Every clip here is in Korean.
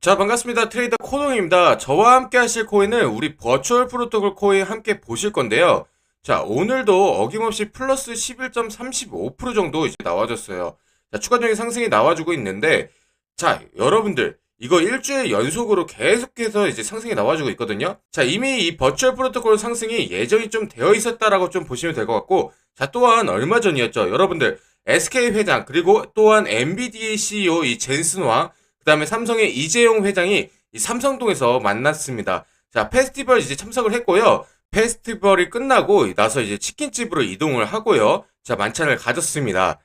자, 반갑습니다. 트레이더 코동입니다. 저와 함께 하실 코인은 우리 버추얼 프로토콜 코인 함께 보실 건데요. 자, 오늘도 어김없이 플러스 11.35% 정도 이제 나와줬어요. 자, 추가적인 상승이 나와주고 있는데, 자, 여러분들, 이거 일주일 연속으로 계속해서 이제 상승이 나와주고 있거든요. 자, 이미 이 버추얼 프로토콜 상승이 예정이 좀 되어 있었다라고 좀 보시면 될 것 같고, 자, 또한 얼마 전이었죠. 여러분들, SK 회장, 그리고 또한 엔비디A CEO 이 젠슨 왕, 그 다음에 삼성의 이재용 회장이 이 삼성동에서 만났습니다. 자, 페스티벌 이제 참석을 했고요. 페스티벌이 끝나고 나서 이제 치킨집으로 이동을 하고요. 자, 만찬을 가졌습니다.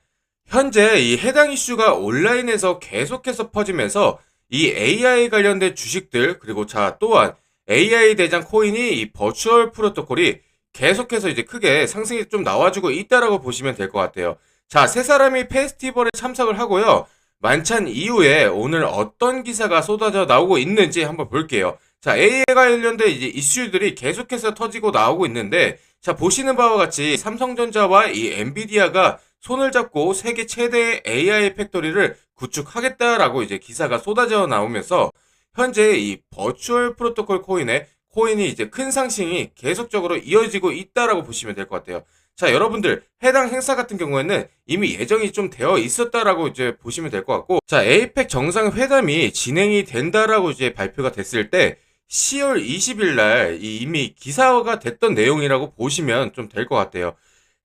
현재 이 해당 이슈가 온라인에서 계속해서 퍼지면서 이 AI 관련된 주식들, 그리고 자, 또한 AI 대장 코인이 이 버추얼 프로토콜이 계속해서 이제 크게 상승이 좀 나와주고 있다라고 보시면 될 것 같아요. 자, 세 사람이 페스티벌에 참석을 하고요. 만찬 이후에 오늘 어떤 기사가 쏟아져 나오고 있는지 한번 볼게요. 자, AI 관련된 이제 이슈들이 계속해서 터지고 나오고 있는데, 자, 보시는 바와 같이 삼성전자와 이 엔비디아가 손을 잡고 세계 최대의 AI 팩토리를 구축하겠다라고 이제 기사가 쏟아져 나오면서 현재 이 버추얼 프로토콜 코인의 코인이 이제 큰 상승이 계속적으로 이어지고 있다라고 보시면 될 것 같아요. 자, 여러분들 해당 행사 같은 경우에는 이미 예정이 좀 되어 있었다라고 이제 보시면 될 것 같고, 자, 에이펙 정상회담이 진행이 된다라고 이제 발표가 됐을 때 10월 20일 날 이미 기사화가 됐던 내용이라고 보시면 좀 될 것 같아요.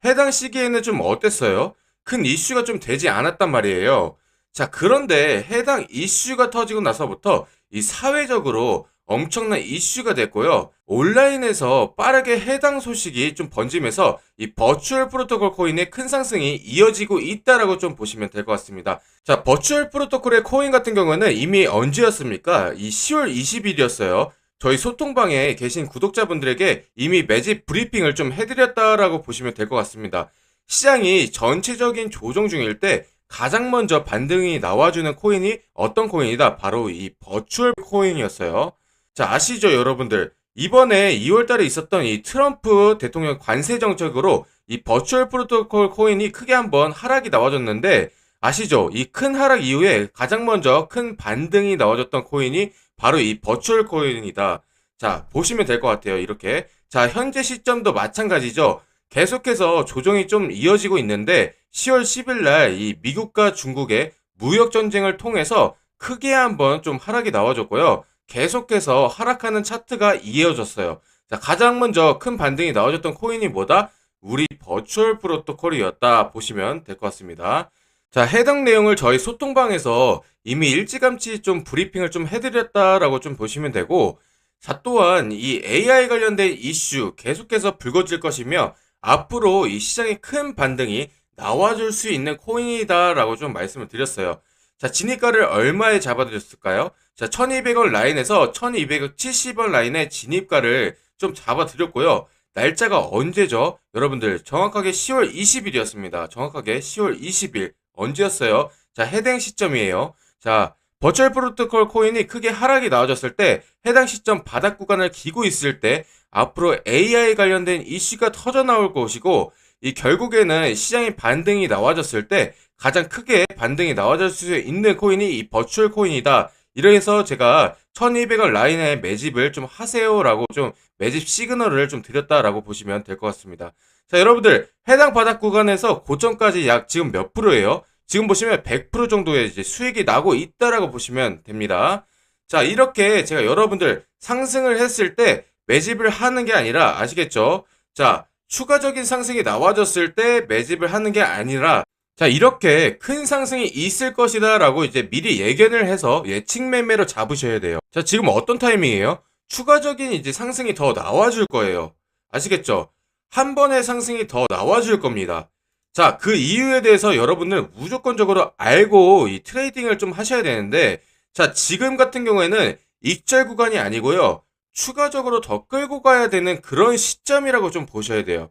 해당 시기에는 좀 어땠어요? 큰 이슈가 좀 되지 않았단 말이에요. 자, 그런데 해당 이슈가 터지고 나서부터 이 사회적으로 엄청난 이슈가 됐고요. 온라인에서 빠르게 해당 소식이 좀 번지면서 이 버추얼 프로토콜 코인의 큰 상승이 이어지고 있다라고 좀 보시면 될 것 같습니다. 자, 버추얼 프로토콜의 코인 같은 경우는 이미 언제였습니까? 이 10월 20일이었어요. 저희 소통방에 계신 구독자분들에게 이미 매집 브리핑을 좀 해드렸다라고 보시면 될 것 같습니다. 시장이 전체적인 조정 중일 때 가장 먼저 반등이 나와주는 코인이 어떤 코인이다? 바로 이 버추얼 코인이었어요. 자, 아시죠, 여러분들? 이번에 2월 달에 있었던 이 트럼프 대통령 관세 정책으로 이 버추얼 프로토콜 코인이 크게 한번 하락이 나와줬는데, 아시죠? 이 큰 하락 이후에 가장 먼저 큰 반등이 나와줬던 코인이 바로 이 버추얼 코인이다. 자, 보시면 될 것 같아요. 이렇게. 자, 현재 시점도 마찬가지죠. 계속해서 조정이 좀 이어지고 있는데, 10월 10일 날 이 미국과 중국의 무역 전쟁을 통해서 크게 한번 좀 하락이 나와줬고요. 계속해서 하락하는 차트가 이어졌어요. 자, 가장 먼저 큰 반등이 나와줬던 코인이 뭐다? 우리 버추얼 프로토콜이었다 보시면 될 것 같습니다. 자, 해당 내용을 저희 소통방에서 이미 일찌감치 좀 브리핑을 좀 해드렸다라고 좀 보시면 되고, 자, 또한 이 AI 관련된 이슈 계속해서 불거질 것이며, 앞으로 이 시장에 큰 반등이 나와줄 수 있는 코인이다라고 좀 말씀을 드렸어요. 자, 진입가를 얼마에 잡아드렸을까요? 자, 1200원 라인에서 1270원 라인의 진입가를 좀 잡아드렸고요. 날짜가 언제죠? 여러분들, 정확하게 10월 20일이었습니다. 정확하게 10월 20일. 언제였어요? 자, 해당 시점이에요. 자, 버추얼 프로토콜 코인이 크게 하락이 나와졌을 때, 해당 시점 바닥 구간을 기고 있을 때, 앞으로 AI 관련된 이슈가 터져 나올 것이고, 이 결국에는 시장의 반등이 나와졌을 때 가장 크게 반등이 나와줄 수 있는 코인이 이 버추얼 코인이다. 이래서 제가 1200원 라인에 매집을 좀 하세요라고 좀 매집 시그널을 좀 드렸다라고 보시면 될 것 같습니다. 자, 여러분들 해당 바닥 구간에서 고점까지 약 지금 몇 프로예요? 지금 보시면 100% 정도의 이제 수익이 나고 있다라고 보시면 됩니다. 자, 이렇게 제가 여러분들 상승을 했을 때 매집을 하는 게 아니라 아시겠죠? 자, 추가적인 상승이 나와졌을 때 매집을 하는 게 아니라 자 이렇게 큰 상승이 있을 것이다 라고 이제 미리 예견을 해서 예측 매매로 잡으셔야 돼요 자 지금 어떤 타이밍이에요? 추가적인 이제 상승이 더 나와줄 거예요 아시겠죠? 한 번의 상승이 더 나와줄 겁니다 자 그 이유에 대해서 여러분들 무조건적으로 알고 이 트레이딩을 좀 하셔야 되는데 자 지금 같은 경우에는 익절 구간이 아니고요 추가적으로 더 끌고 가야 되는 그런 시점이라고 좀 보셔야 돼요.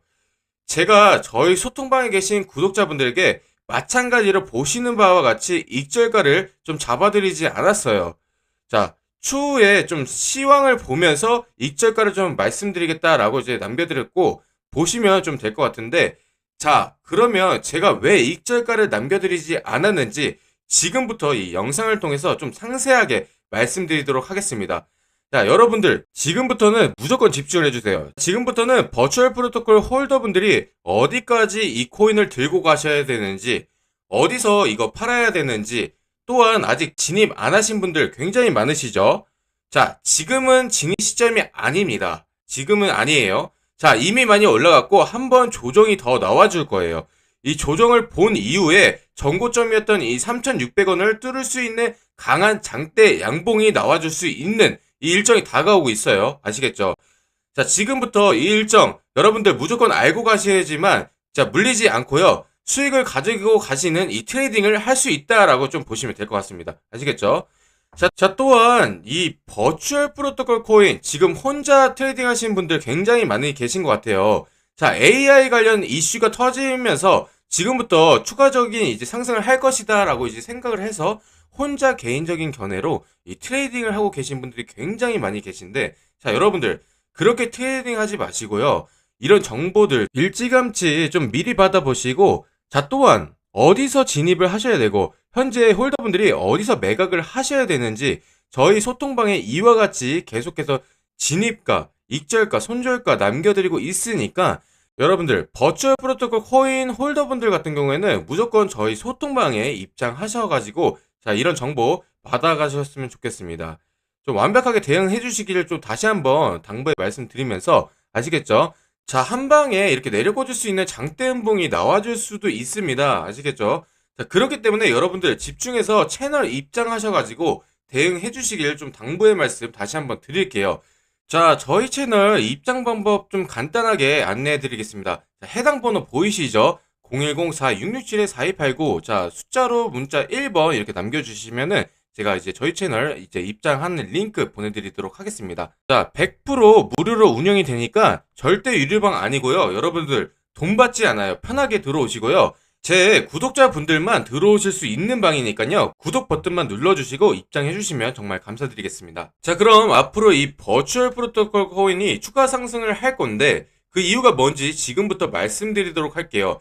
제가 저희 소통방에 계신 구독자분들에게 마찬가지로 보시는 바와 같이 익절가를 좀 잡아드리지 않았어요. 자, 추후에 좀 시황을 보면서 익절가를 좀 말씀드리겠다라고 이제 남겨드렸고, 보시면 좀 될 것 같은데, 자, 그러면 제가 왜 익절가를 남겨드리지 않았는지 지금부터 이 영상을 통해서 좀 상세하게 말씀드리도록 하겠습니다. 자, 여러분들, 지금부터는 무조건 집중을 해주세요. 지금부터는 버추얼 프로토콜 홀더분들이 어디까지 이 코인을 들고 가셔야 되는지, 어디서 이거 팔아야 되는지, 또한 아직 진입 안 하신 분들 굉장히 많으시죠? 자, 지금은 진입 시점이 아닙니다. 지금은 아니에요. 자, 이미 많이 올라갔고, 한 번 조정이 더 나와줄 거예요. 이 조정을 본 이후에 전고점이었던 이 3,600원을 뚫을 수 있는 강한 장대 양봉이 나와줄 수 있는 이 일정이 다가오고 있어요. 아시겠죠? 자, 지금부터 이 일정 여러분들 무조건 알고 가셔야지만 자, 물리지 않고요. 수익을 가지고 가시는 이 트레이딩을 할 수 있다라고 좀 보시면 될 것 같습니다. 아시겠죠? 자, 자, 또한 이 버추얼 프로토콜 코인 지금 혼자 트레이딩 하시는 분들 굉장히 많이 계신 것 같아요. 자, AI 관련 이슈가 터지면서 지금부터 추가적인 이제 상승을 할 것이다라고 이제 생각을 해서 혼자 개인적인 견해로 이 트레이딩을 하고 계신 분들이 굉장히 많이 계신데 자, 여러분들 그렇게 트레이딩 하지 마시고요. 이런 정보들 일찌감치 좀 미리 받아보시고 자, 또한 어디서 진입을 하셔야 되고 현재 홀더분들이 어디서 매각을 하셔야 되는지 저희 소통방에 이와 같이 계속해서 진입가, 익절가, 손절가 남겨드리고 있으니까 여러분들 버추얼 프로토콜 코인 홀더분들 같은 경우에는 무조건 저희 소통방에 입장하셔가지고 자 이런 정보 받아가셨으면 좋겠습니다. 좀 완벽하게 대응해 주시기를 좀 다시 한번 당부에 말씀드리면서 아시겠죠? 자, 한 방에 이렇게 내려꽂을 수 있는 장대 음봉이 나와줄 수도 있습니다. 아시겠죠? 자, 그렇기 때문에 여러분들 집중해서 채널 입장하셔가지고 대응해 주시길 좀 당부의 말씀 다시 한번 드릴게요. 자, 저희 채널 입장 방법 좀 간단하게 안내해 드리겠습니다. 해당 번호 보이시죠? 010-4667-4289. 자, 숫자로 문자 1번 이렇게 남겨주시면은 제가 이제 저희 채널 이제 입장하는 링크 보내드리도록 하겠습니다. 자, 100% 무료로 운영이 되니까 절대 유료방 아니고요. 여러분들 돈 받지 않아요. 편하게 들어오시고요. 제 구독자분들만 들어오실 수 있는 방이니까요. 구독 버튼만 눌러주시고 입장해주시면 정말 감사드리겠습니다. 자, 그럼 앞으로 이 버추얼 프로토콜 코인이 추가 상승을 할 건데 그 이유가 뭔지 지금부터 말씀드리도록 할게요.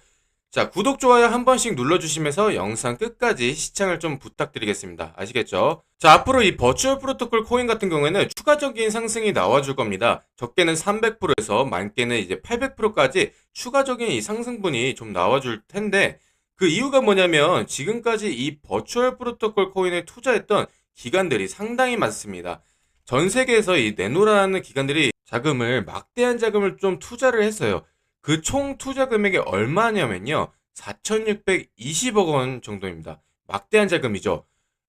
자, 구독, 좋아요 한 번씩 눌러주시면서 영상 끝까지 시청을 좀 부탁드리겠습니다. 아시겠죠? 자, 앞으로 이 버추얼 프로토콜 코인 같은 경우에는 추가적인 상승이 나와줄 겁니다. 적게는 300%에서 많게는 이제 800%까지 추가적인 이 상승분이 좀 나와줄 텐데, 그 이유가 뭐냐면 지금까지 이 버추얼 프로토콜 코인에 투자했던 기관들이 상당히 많습니다. 전 세계에서 이 네노라는 기관들이 자금을 막대한 자금을 좀 투자를 했어요. 그 총 투자 금액이 얼마냐면요. 4,620억 원 정도입니다. 막대한 자금이죠.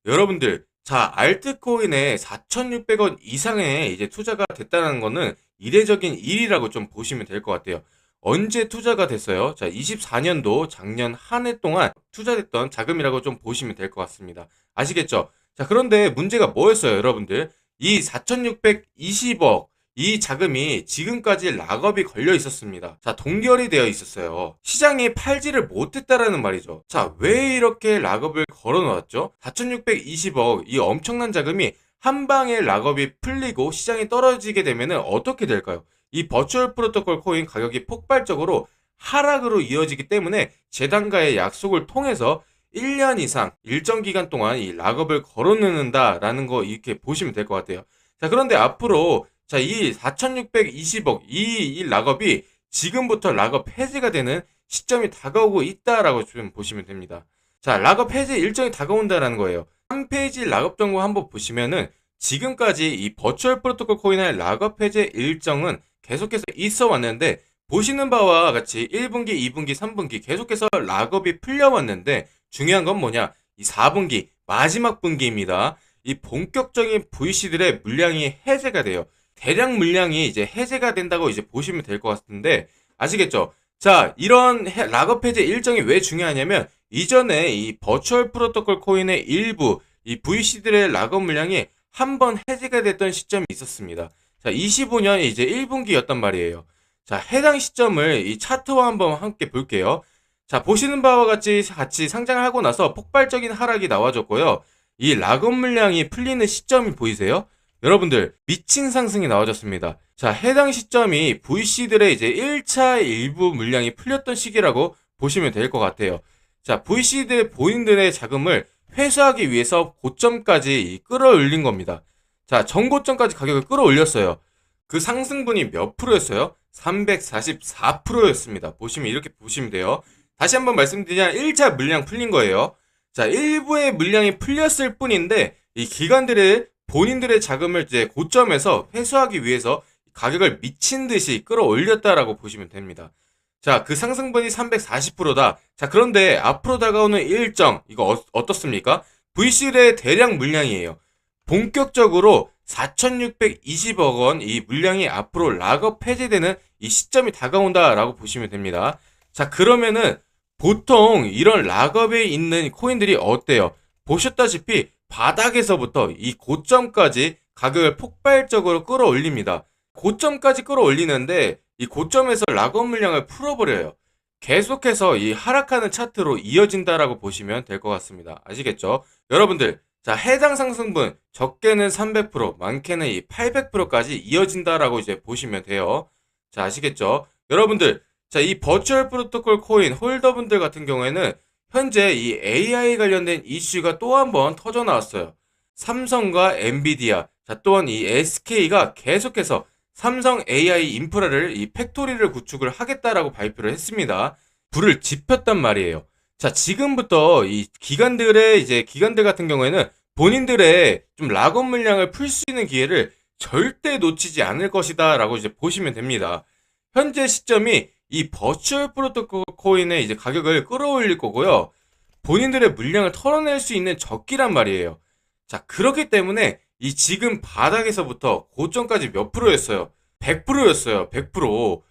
여러분들, 자, 알트코인에 4,600원 이상의 이제 투자가 됐다는 거는 이례적인 일이라고 좀 보시면 될 것 같아요. 언제 투자가 됐어요? 자, 24년도 작년 한 해 동안 투자됐던 자금이라고 좀 보시면 될 것 같습니다. 아시겠죠? 자, 그런데 문제가 뭐였어요, 여러분들? 이 4,620억 이 자금이 지금까지 락업이 걸려 있었습니다. 자, 동결이 되어 있었어요. 시장이 팔지를 못했다라는 말이죠. 자, 왜 이렇게 락업을 걸어 놓았죠? 4,620억, 이 엄청난 자금이 한 방에 락업이 풀리고 시장이 떨어지게 되면 어떻게 될까요? 이 버추얼 프로토콜 코인 가격이 폭발적으로 하락으로 이어지기 때문에 재단과의 약속을 통해서 1년 이상 일정 기간 동안 이 락업을 걸어놓는다라는 거 이렇게 보시면 될 것 같아요. 자, 그런데 앞으로 자, 이 4,620억, 이, 이 락업이 지금부터 락업 폐지가 되는 시점이 다가오고 있다라고 좀 보시면 됩니다. 자, 락업 폐지 일정이 다가온다라는 거예요. 한 페이지 락업 정보 한번 보시면은 지금까지 이 버추얼 프로토콜 코인의 락업 폐지 일정은 계속해서 있어 왔는데 보시는 바와 같이 1분기, 2분기, 3분기 계속해서 락업이 풀려왔는데 중요한 건 뭐냐? 이 4분기 마지막 분기입니다. 이 본격적인 VC들의 물량이 해제가 돼요. 대량 물량이 이제 해제가 된다고 이제 보시면 될 것 같은데 아시겠죠? 자, 이런 락업 해제 일정이 왜 중요하냐면 이전에 이 버추얼 프로토콜 코인의 일부 이 VC들의 락업 물량이 한 번 해제가 됐던 시점이 있었습니다. 자, 25년 이제 1분기였단 말이에요. 자, 해당 시점을 이 차트와 한번 함께 볼게요. 자, 보시는 바와 같이 같이 상장을 하고 나서 폭발적인 하락이 나와줬고요. 이 락업 물량이 풀리는 시점이 보이세요? 여러분들 미친 상승이 나와졌습니다. 자, 해당 시점이 VC들의 이제 1차 일부 물량이 풀렸던 시기라고 보시면 될 것 같아요. 자, VC들 본인들의 자금을 회수하기 위해서 고점까지 끌어올린 겁니다. 자, 전고점까지 가격을 끌어올렸어요. 그 상승분이 몇 프로였어요? 344%였습니다. 보시면 이렇게 보시면 돼요. 다시 한번 말씀드리면 1차 물량 풀린 거예요. 자, 일부의 물량이 풀렸을 뿐인데 이 기관들의 본인들의 자금을 이제 고점에서 회수하기 위해서 가격을 미친 듯이 끌어올렸다라고 보시면 됩니다. 자, 그 상승분이 340%다. 자, 그런데 앞으로 다가오는 일정, 이거 어, 떻습니까 VC의 대량 물량이에요. 본격적으로 4,620억 원 이 물량이 앞으로 락업 폐지되는 이 시점이 다가온다라고 보시면 됩니다. 자, 그러면은 보통 이런 락업에 있는 코인들이 어때요? 보셨다시피 바닥에서부터 이 고점까지 가격을 폭발적으로 끌어올립니다. 고점까지 끌어올리는데 이 고점에서 락업 물량을 풀어버려요. 계속해서 이 하락하는 차트로 이어진다라고 보시면 될 것 같습니다. 아시겠죠? 여러분들, 자, 해당 상승분 적게는 300%, 많게는 이 800%까지 이어진다라고 이제 보시면 돼요. 자, 아시겠죠? 여러분들, 자, 이 버추얼 프로토콜 코인 홀더분들 같은 경우에는 현재 이 AI 관련된 이슈가 또 한 번 터져 나왔어요. 삼성과 엔비디아, 자, 또한 이 SK가 계속해서 삼성 AI 인프라를 이 팩토리를 구축을 하겠다라고 발표를 했습니다. 불을 지폈단 말이에요. 자, 지금부터 이 기관들의 이제 기관들 같은 경우에는 본인들의 좀 락업 물량을 풀 수 있는 기회를 절대 놓치지 않을 것이다라고 이제 보시면 됩니다. 현재 시점이 이 버추얼 프로토콜 코인의 이제 가격을 끌어올릴 거고요. 본인들의 물량을 털어낼 수 있는 적기란 말이에요. 자, 그렇기 때문에 이 지금 바닥에서부터 고점까지 몇 프로였어요? 100%였어요. 100%.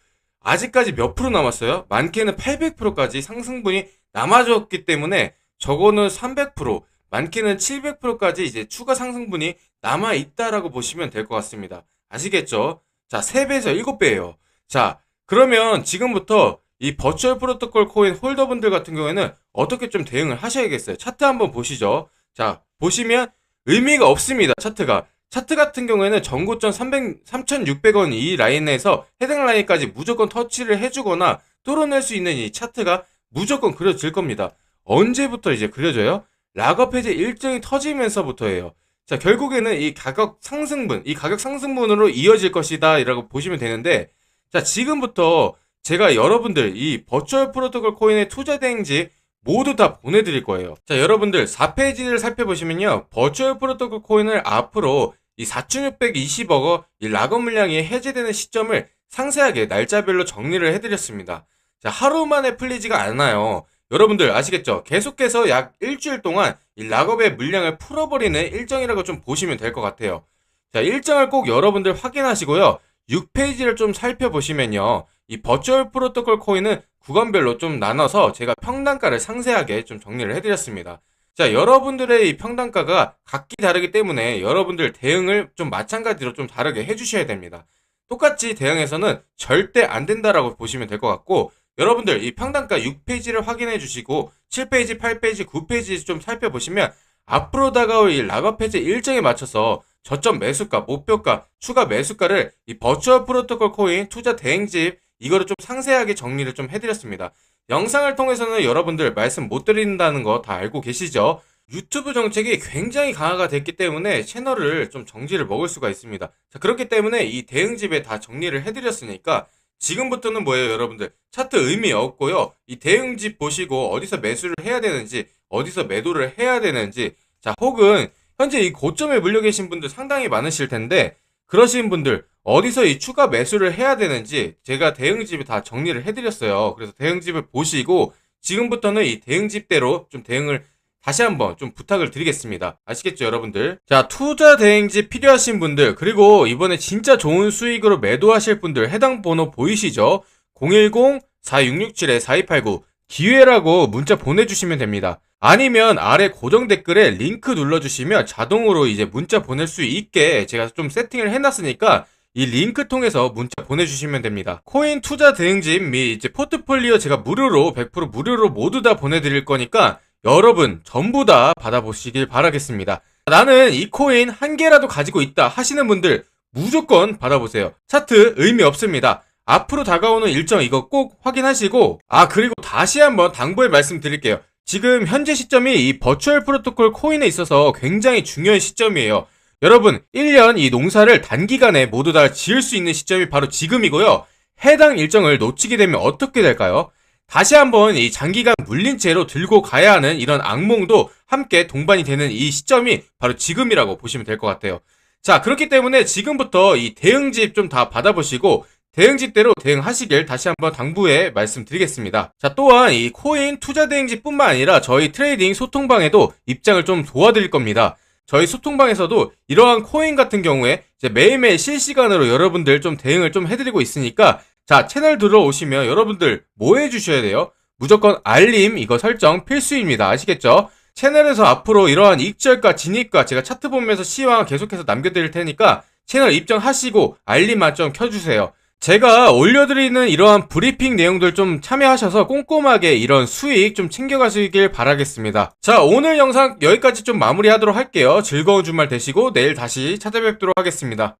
아직까지 몇 프로 남았어요? 많게는 800%까지 상승분이 남아졌기 때문에 저거는 300%, 많게는 700%까지 이제 추가 상승분이 남아 있다라고 보시면 될 것 같습니다. 아시겠죠? 자, 3배에서 7배예요. 자, 그러면 지금부터 이 버추얼 프로토콜 코인 홀더분들 같은 경우에는 어떻게 좀 대응을 하셔야겠어요. 차트 한번 보시죠. 자, 보시면 의미가 없습니다. 차트가. 차트 같은 경우에는 전고점 300, 3,600원 이 라인에서 해당 라인까지 무조건 터치를 해주거나 뚫어낼 수 있는 이 차트가 무조건 그려질 겁니다. 언제부터 이제 그려져요? 락업 해제 일정이 터지면서부터예요. 자, 결국에는 이 가격 상승분, 이 가격 상승분으로 이어질 것이다, 라고 보시면 되는데, 자, 지금부터 제가 여러분들 이 버추얼 프로토콜 코인의 투자 대행지 모두 다 보내드릴 거예요. 자, 여러분들 4페이지를 살펴보시면요. 버추얼 프로토콜 코인을 앞으로 이 4,620억 원이 락업 물량이 해제되는 시점을 상세하게 날짜별로 정리를 해드렸습니다. 자, 하루 만에 풀리지가 않아요. 여러분들 아시겠죠? 계속해서 약 일주일 동안 이 락업의 물량을 풀어버리는 일정이라고 좀 보시면 될 것 같아요. 자, 일정을 꼭 여러분들 확인하시고요. 6페이지를 좀 살펴보시면요. 이 버추얼 프로토콜 코인은 구간별로 좀 나눠서 제가 평단가를 상세하게 좀 정리를 해드렸습니다. 자, 여러분들의 이 평단가가 각기 다르기 때문에 여러분들 대응을 좀 마찬가지로 좀 다르게 해주셔야 됩니다. 똑같이 대응해서는 절대 안 된다라고 보시면 될 것 같고, 여러분들 이 평단가 6페이지를 확인해 주시고, 7페이지, 8페이지, 9페이지 좀 살펴보시면, 앞으로 다가올 이 락업 해제 일정에 맞춰서 저점 매수가, 목표가, 추가 매수가를 이 버추얼 프로토콜 코인 투자 대행집 이거를 좀 상세하게 정리를 좀 해드렸습니다. 영상을 통해서는 여러분들 말씀 못 드린다는 거 다 알고 계시죠? 유튜브 정책이 굉장히 강화가 됐기 때문에 채널을 좀 정지를 먹을 수가 있습니다. 자, 그렇기 때문에 이 대응집에 다 정리를 해드렸으니까 지금부터는 뭐예요, 여러분들? 차트 의미 없고요. 이 대응집 보시고 어디서 매수를 해야 되는지, 어디서 매도를 해야 되는지, 자, 혹은 현재 이 고점에 물려 계신 분들 상당히 많으실 텐데, 그러신 분들, 어디서 이 추가 매수를 해야 되는지 제가 대응집을 다 정리를 해드렸어요. 그래서 대응집을 보시고 지금부터는 이 대응집대로 좀 대응을 다시 한번 좀 부탁을 드리겠습니다. 아시겠죠, 여러분들? 자, 투자 대행집 필요하신 분들, 그리고 이번에 진짜 좋은 수익으로 매도하실 분들 해당 번호 보이시죠? 010-4667-4289 기회라고 문자 보내주시면 됩니다. 아니면 아래 고정 댓글에 링크 눌러주시면 자동으로 이제 문자 보낼 수 있게 제가 좀 세팅을 해놨으니까 이 링크 통해서 문자 보내주시면 됩니다. 코인 투자 대응집 및 이제 포트폴리오 제가 무료로 100% 무료로 모두 다 보내드릴 거니까 여러분 전부 다 받아보시길 바라겠습니다. 나는 이 코인 한 개라도 가지고 있다 하시는 분들 무조건 받아보세요. 차트 의미 없습니다. 앞으로 다가오는 일정 이거 꼭 확인하시고 아 그리고 다시 한번 당부의 말씀 드릴게요. 지금 현재 시점이 이 버추얼 프로토콜 코인에 있어서 굉장히 중요한 시점이에요. 여러분, 1년 이 농사를 단기간에 모두 다 지을 수 있는 시점이 바로 지금이고요. 해당 일정을 놓치게 되면 어떻게 될까요? 다시 한번 이 장기간 물린 채로 들고 가야 하는 이런 악몽도 함께 동반이 되는 이 시점이 바로 지금이라고 보시면 될 것 같아요. 자, 그렇기 때문에 지금부터 이 대응집 좀 다 받아보시고 대응집대로 대응하시길 다시 한번 당부해 말씀드리겠습니다. 자, 또한 이 코인 투자 대응집뿐만 아니라 저희 트레이딩 소통방에도 입장을 좀 도와드릴 겁니다. 저희 소통방에서도 이러한 코인 같은 경우에 매일매일 실시간으로 여러분들 좀 대응을 좀 해드리고 있으니까 자, 채널 들어오시면 여러분들 뭐 해주셔야 돼요? 무조건 알림 이거 설정 필수입니다. 아시겠죠? 채널에서 앞으로 이러한 익절가, 진입가 제가 차트 보면서 시황 계속해서 남겨드릴 테니까 채널 입장하시고 알림만 좀 켜주세요. 제가 올려드리는 이러한 브리핑 내용들 좀 참여하셔서 꼼꼼하게 이런 수익 좀 챙겨가시길 바라겠습니다. 자, 오늘 영상 여기까지 좀 마무리하도록 할게요. 즐거운 주말 되시고 내일 다시 찾아뵙도록 하겠습니다.